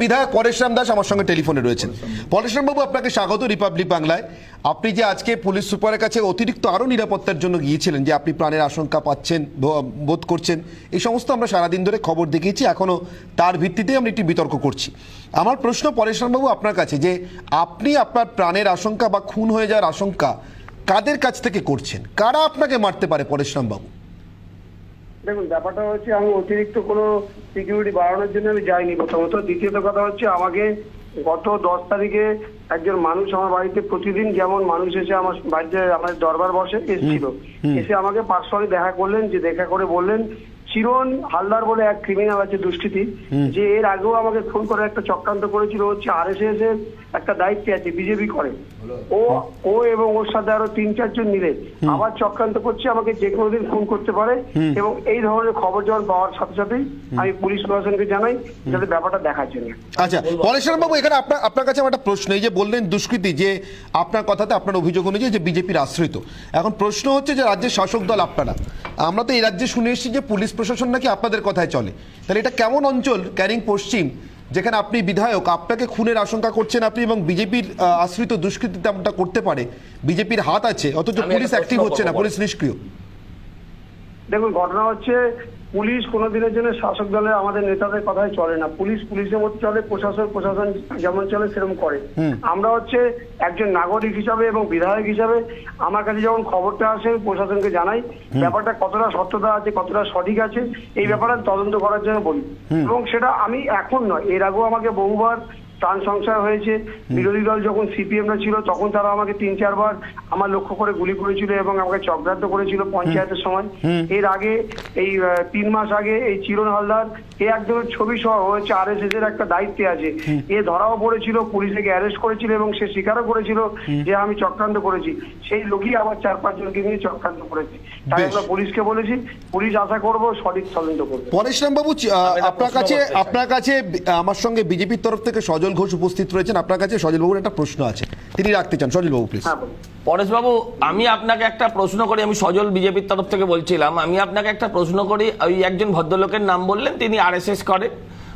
বিধায়ক পরেশরাম দাস আমার সঙ্গে টেলিফোনে রয়েছেন। পরেশরাম বাবু, আপনাকে স্বাগত রিপাবলিক বাংলায়। আপনি যে আজকে পুলিশ সুপারের কাছে অতিরিক্ত আরও নিরাপত্তার জন্য গিয়েছিলেন, যে আপনি প্রাণের আশঙ্কা পাচ্ছেন বোধ করছেন, এই সমস্ত আমরা সারাদিন ধরে খবর দেখিয়েছি এখনও তার ভিত্তিতেই আমরা একটি বিতর্ক করছি। আমার প্রশ্ন পরেশরাম বাবু, আপনার কাছে যে আপনি আপনার প্রাণের আশঙ্কা বা খুন হয়ে যাওয়ার আশঙ্কা কাদের কাছ থেকে করছেন? কারা আপনাকে মারতে পারে পরেশরাম বাবু? দেখুন ব্যাপারটা হচ্ছে আমি অতিরিক্ত কোনো সিকিউরিটি বাড়ানোর জন্য আমি যাইনি। প্রথমত দ্বিতীয়ত কথা হচ্ছে আমাকে গত দশ তারিখে একজন মানুষ আমার বাড়িতে প্রতিদিন যেমন মানুষ এসে আমার বাড়িতে আমার দরবার বসে এসেছিল। এসে আমাকে পার্সোনালি দেখা করলেন যে দেখা করে বললেন চিরন হালদার বলে এক ক্রিমিনাল আছে দুষ্কৃতী যে এর আগেও আমাকে ফোন করে একটা চক্রান্ত করেছিল হচ্ছে আর এস এস এর একটা দায়িত্বে আছে বিজেপি করে। ও ও এবং ওর সাথে আরও তিন চারজন মিলে আবার চক্রান্ত করছে আমাকে যে কোনো দিন ফোন করতে পারে এবং এই ধরনের খবর যখন পাওয়ার সাথে সাথেই আমি পুলিশ প্রশাসনকে জানাই যাতে ব্যাপারটা দেখার জন্য। আচ্ছা পরেশরাম বাবু এখানে আপনার আপনার কাছে আমার একটা প্রশ্ন এই যে বললেন দুষ্কৃতী যে আপনার কথাতে আপনার অভিযোগ অনুযায়ী যে বিজেপির আশ্রিত। এখন প্রশ্ন হচ্ছে যে রাজ্যের শাসক দল আপনারা আমরা তো এই রাজ্যে শুনে এসেছি যে পুলিশ প্রশাসন নাকি আপনাদের কথায় চলে তাহলে এটা কেমন অঞ্চল ক্যারিং পশ্চিম যেখানে আপনি বিধায়ক আপনাকে খুনের আশঙ্কা করছেন আপনি এবং বিজেপির আশ্রিত দুষ্কৃতি তেমনটা করতে পারে বিজেপির হাত আছে অথচ পুলিশ অ্যাক্টিভ হচ্ছে না। পুলিশ নিষ্ক্রিয় দেখুন ঘটনা হচ্ছে পুলিশ কোনো দিনের জন্য শাসক দলের আমাদের নেতাদের কথাই চলে না। পুলিশ পুলিশের মতো চলে প্রশাসন প্রশাসন যেমন চলে সেরকম করে। আমরা হচ্ছে একজন নাগরিক হিসাবে এবং বিধায়ক হিসাবে আমার কাছে যখন খবরটা আসে প্রশাসনকে জানাই। ব্যাপারটা কতটা সত্যতা আছে কতটা সঠিক আছে এই ব্যাপারে তদন্ত করার জন্য বলি। এবং সেটা আমি এখন নয় এর আগেও আমাকে বহুবার প্রাণ সংশয় হয়েছে। বিরোধী দল যখন সিপিএমরা ছিল তখন তারা আমাকে তিন চারবার আমার লক্ষ্য করে গুলি করেছিল এবং আমাকে চক্রান্ত করেছিল পঞ্চায়েতের সময়। এর আগে এই তিন মাস আগে এই চিরন হালদার এ একজনের ছবি সহ হচ্ছে আর এস এর একটা দায়িত্বে আছে। এ ধরাও পড়েছিল পুলিশকে অ্যারেস্ট করেছিল এবং সে স্বীকারও করেছিল যে আমি চক্রান্ত করেছি। সেই লোকই আবার চার পাঁচজনকে নিয়ে চক্রান্ত করেছে। তাই আমরা পুলিশকে বলেছি পুলিশ আশা করব সঠিক তদন্ত করবে। পরেশরাম বাবু আপনার কাছে আপনার কাছে আমার সঙ্গে বিজেপির তরফ থেকে সজল ঘোষ উপস্থিত রয়েছেন। আপনার কাছে সজল বাবুর একটা প্রশ্ন আছে। তিনি রাখতে চান। সজল বাবু প্লিজ হ্যাঁ। পরেশবাবু, আমি আপনাকে একটা প্রশ্ন করি। আমি সজল বিজেপির তরফ থেকে বলছিলাম, আমি আপনাকে একটা প্রশ্ন করি। ওই একজন ভদ্রলোকের নাম বললেন, তিনি আরএসএস করেন।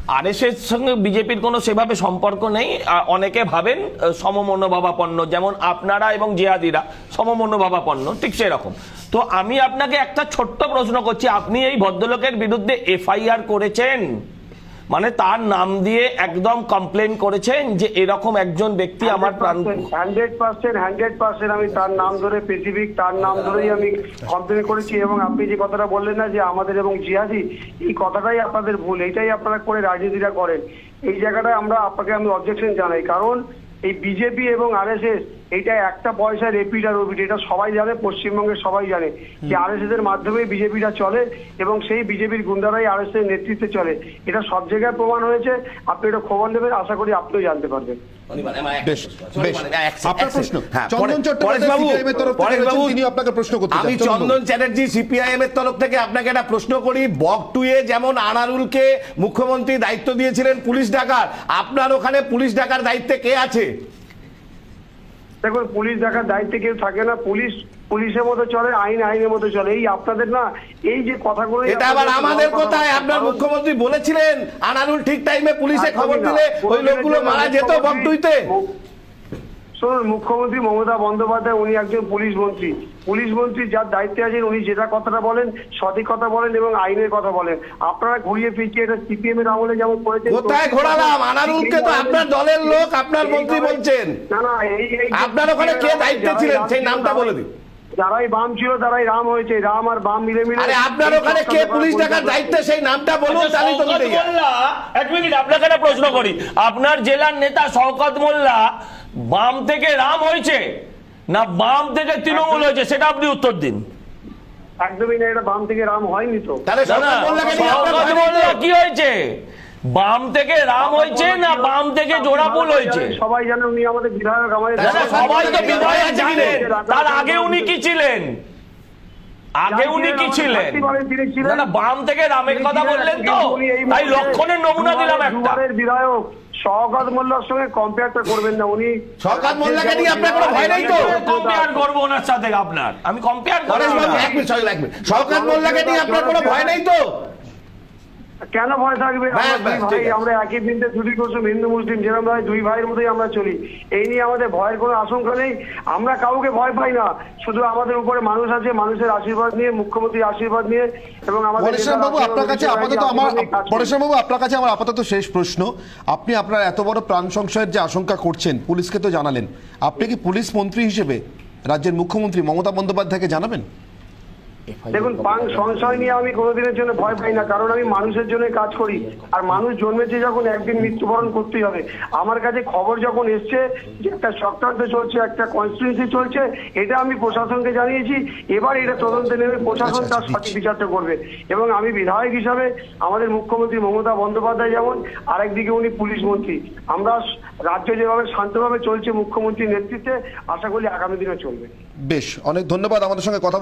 আর আরএসএস সঙ্গে বিজেপির কোনো সেভাবে সম্পর্ক নেই। অনেকে ভাবেন সমমনোভাবাপন্ন যেমন আপনারা এবং জিহাদিরা সমমনোভাবাপন্ন ঠিক সেরকম। তো আমি আপনাকে একটা ছোট্ট প্রশ্ন করছি। আপনি এই ভদ্রলোকের বিরুদ্ধে এফআইআর করেছেন? মানে তার নাম দিয়ে একদম কমপ্লেন করেছেন যে এরকম একজন ব্যক্তি আমার প্রাণ হান্ড্রেড পার্সেন্ট হান্ড্রেড পার্সেন্ট আমি তার নাম ধরে স্পেসিফিক তার নাম ধরেই আমি কমপ্লেন করেছি এবং আপনি যে কথাটা বললেন না যে আমাদের এবং জিহাদি, এই কথাটাই আপনাদের ভুল, এইটাই আপনারা করে রাজনীতিটা করেন। এই জায়গাটায় আমরা আপনাকে আমি অবজেকশন জানাই। কারণ এই বিজেপি এবং আরএসএস এইটা একটা পয়সা রেপিড আর ওপিড এটা সবাই জানে পশ্চিমবঙ্গের সবাই জানে যে আরএসএস এর মাধ্যমে বিজেপিটা চলে এবং সেই বিজেপির গুন্ডারাই আরএসএস এর নেতৃত্বে চলে। এটা সব জায়গায় প্রমাণ হয়েছে। আপনি এটা খবর নেবেন আশা করি আপনিও জানতে পারবেন। হ্যাঁ, চন্দন পরে- চট্টোপাধ্যায় পরেশবাবু, CPIM এর তরফ থেকে পরেশবাবু, রয়েছেন, তিনিও আপনাকে প্রশ্ন করতে আমি চন্দন। চ্যাটার্জি সিপিআইএম এর তরফ থেকে আপনাকে একটা প্রশ্ন করি। বকটুয়ে যেমন আনারুলকে মুখ্যমন্ত্রী দায়িত্ব দিয়েছিলেন পুলিশ ডাকার আপনার ওখানে পুলিশ ডাকার দায়িত্বে কে আছে? দেখুন পুলিশ দেখার দায়িত্বে কেউ থাকে না পুলিশ পুলিশের মতো চলে আইন আইনের মতো চলে। এই আপনাদের না এই যে কথাগুলো এটা আবার আমাদের কোথায়? আপনার মুখ্যমন্ত্রী বলেছিলেন আনারুল ঠিক টাইমে পুলিশে খবর দিলে ওই লোকগুলো মারা যেত বকটুইতে। শুনুন মুখ্যমন্ত্রী মমতা বন্দ্যোপাধ্যায় উনি একজন পুলিশ মন্ত্রী। পুলিশ মন্ত্রী যার দায়িত্বে আছেন উনি যেটা কথাটা বলেন সঠিক কথা বলেন এবং আইনের কথা বলেন। আপনারা ঘুরিয়ে ফিরিয়ে এটা সিপিএম এর আমলে যেমন করেছেন কোথায় ঘোরালাম? আনারুলকে তো আপনার দলের লোক আপনার মন্ত্রী বলছেন। না না এই এই আপনার ওখানে কে দায়িত্বে ছিলেন? সেই নামটা বলে দিন। যারাই বাম ছিল তারাই রাম হয়েছে রাম আর বাম মিলে মিলে আরে আপনার ওখানে কে পুলিশ ডাকার দায়িত্বে সেই নামটা বলুন আচ্ছা, তাহলে তো এক মিনিট আপনাকে একটা প্রশ্ন করি। আপনার জেলার নেতা শওকত মোল্লা বাম থেকে রাম হয়েছে? না বাম থেকে তৃণমূল হয়েছে সেটা আপনি উত্তর দিন। একদমই না এটা বাম থেকে রাম হয়নি তো। কি হয়েছে? বাম থেকে রাম হয়েছে না বাম থেকে জোড়াপুল হয়েছে? সবাই জানে উনি আমাদের বিধায়ক আমাদের সবাই তো বিধায়ক জানেন তার আগে উনি কি ছিলেন? আগে উনি কি ছিলেন? না না বাম থেকে রামের কথা বললেন তো? তাই লক্ষণের নমুনা দিলাম একটা। বিধায়ক। শওকত মোল্লার সঙ্গে কম্পেয়ারটা করবেন না উনি। শওকত মোল্লাকে নিয়ে আপনার কোনো ভয় নেই তো? কম্পেয়ার করব ওনার সাথে আপনার। আমি কম্পেয়ার করব এক মিনিট, মিনিট। শওকত মোল্লাকে নিয়ে আপনার কোনো ভয় নেই তো? কেন ভয় থাকবে? ভাই আমরা একই বৃন্দে দুটি কুসুম হিন্দু মুসলিম যেরকম ভাই দুই ভাইয়ের মতোই আমরা চলি। এই নিয়ে আমাদের ভয়ের কোনো আশঙ্কা নেই। আমরা কাউকে ভয় পাই না। শুধু আমাদের উপরে মানুষ আছে মানুষের আশীর্বাদ নিয়ে মুখ্যমন্ত্রীর আশীর্বাদ নিয়ে এবং আমাদের বাবু আপনার কাছে আপাতত আমার। পরেশরাম বাবু আপনার কাছে আমার আপাতত শেষ প্রশ্ন। আপনি আপনার এত বড় প্রাণ সংশয়ের যে আশঙ্কা করছেন পুলিশকে তো জানালেন। আপনি কি পুলিশ মন্ত্রী হিসেবে রাজ্যের মুখ্যমন্ত্রী মমতা বন্দ্যোপাধ্যায়কে জানাবেন? দেখুন পাং সংশয় নিয়ে আমি কোনোদিনের জন্য ভয় পাই না কারণ আমি মানুষের জন্য কাজ করি। আর মানুষ জন্মেছে যখন একদিন মৃত্যুবরণ করতেই হবে। আমার কাছে খবর যখন এসছে যে একটা চক্রান্ত চলছে একটা কনস্টিটিউন্সি চলছে এটা আমি প্রশাসনকে জানিয়েছি। এবার এটা তদন্তে নেমে প্রশাসন আচ্ছা, তার আচ্ছা, সঠিক বিচারটা করবে। এবং আমি বিধায়ক হিসাবে আমাদের মুখ্যমন্ত্রী মমতা বন্দ্যোপাধ্যায় যেমন আরেকদিকে উনি পুলিশ মন্ত্রী। আমরা রাজ্য যেভাবে শান্তভাবে চলছে মুখ্যমন্ত্রীর নেতৃত্বে আশা করি আগামী দিনে চলবে। বেশ অনেক ধন্যবাদ আমাদের সঙ্গে কথা